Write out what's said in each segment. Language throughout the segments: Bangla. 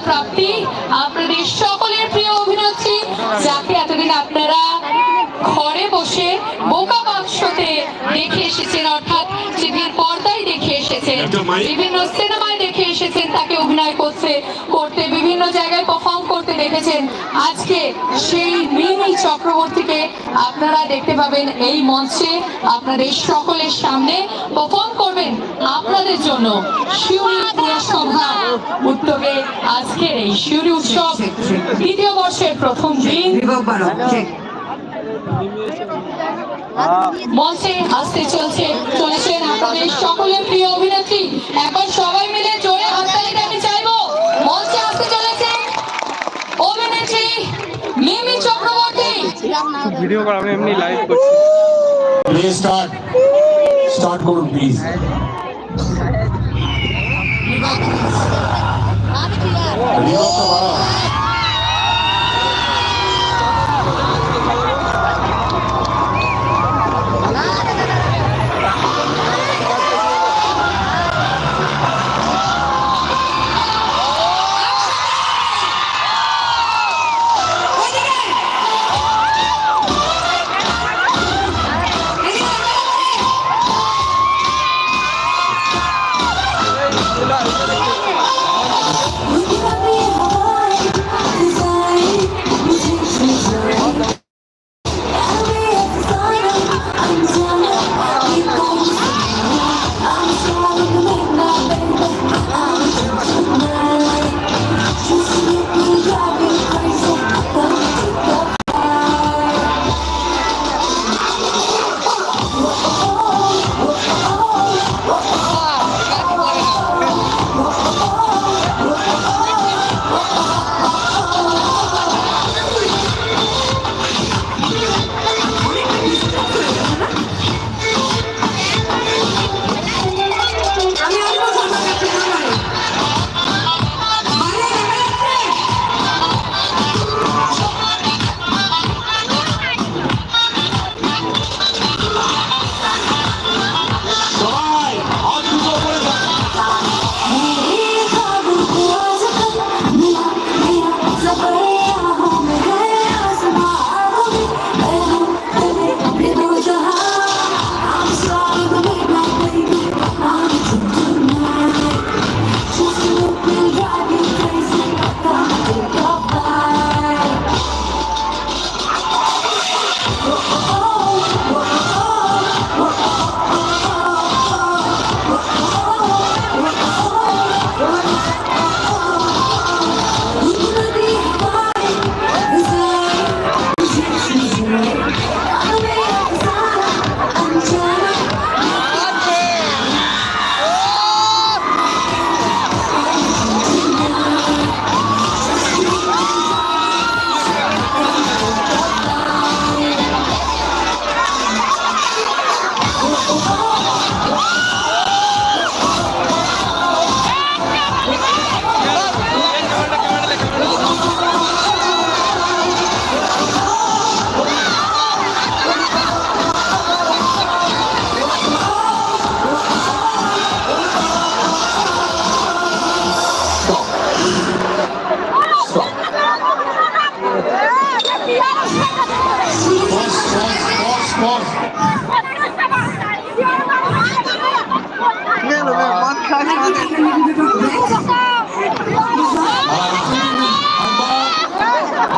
প্রাপ্তি আপনাদের সকলের প্রিয় অভিনেত্রী যাকে এতদিন আপনারা ঘরে বসে বোকা বাক্সতে দেখে এসেছেন অর্থাৎ টিভির পর্দায় দেখে এসেছেন? বিভিন্ন সিনেমায় দেখে এসেছেন তাকে অভিনয় করছে করতে বিভিন্ন জায়গায় পারফর্ম দেখেছেন আজকে সেই মিমি চক্রবর্তীকে আপনারা দেখতে পাবেন এই মঞ্চে। আপনাদের সকলের সামনে পারফর্ম করবেন আপনাদের জন্য শিউরি পুরসভা উদ্যোগে আজকের এই শিউরি উৎসব। দ্বিতীয় বর্ষের প্রথম দিন। মঞ্চে আসতে চলছে, চলেছেন আপনাদের সকলের প্রিয় অভিনেত্রী ভিডিও করা আমি এমনি লাইভ করছি প্লিজ স্টার্ট স্টার্ট করুন প্লিজ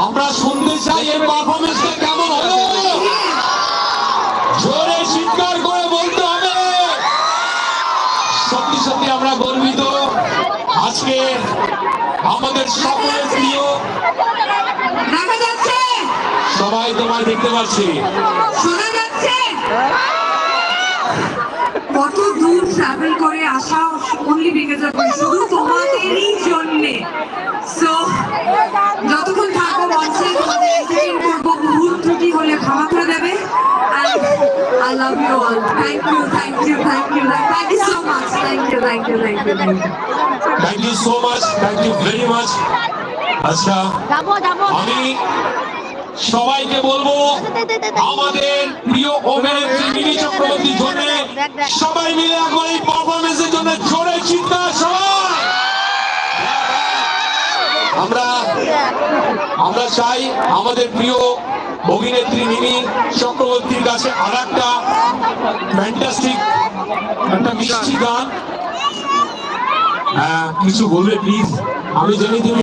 আমরা শুনতে চাই এই পারফরমেন্সটা কেমন হলো জোরে চিৎকার করে বলতে হবে। সত্যি সত্যি আমরা গর্বিত। আজকে আমাদের সকলের প্রিয় সবাই তোমায় দেখতে পাচ্ছি। শোনা যাচ্ছে। কত দূর ট্রাভেল করে আসা অনলি বিকজ অফ শুধু তোমাদেরই জন্যে। সো যতক্ষণ থাকব মঞ্চে তোমাদের এন্টারটেইন করব ভুল ত্রুটি হলে ক্ষমা করে দেবে। I love you all thank you thank you thank you thank you so much thank you thank you thank you thank you thank you so much thank you very much আচ্ছা যাব যাব। আমি সবাইকে বলব, আমাদের প্রিয় অভিনেত্রী মিনি চক্রবর্তীর জন্য সবাই মিলে একবার এই পারফরমেন্সের জন্য জোরে চিন্তা সবাই। আমরা আমরা চাই আমাদের প্রিয় অভিনেত্রী মিমি চক্রবর্তীর কাছে আর একটা ফ্যান্টাস্টিক একটা মিষ্টি গান। হ্যাঁ কিছু বলবে প্লিজ আমি জানি তুমি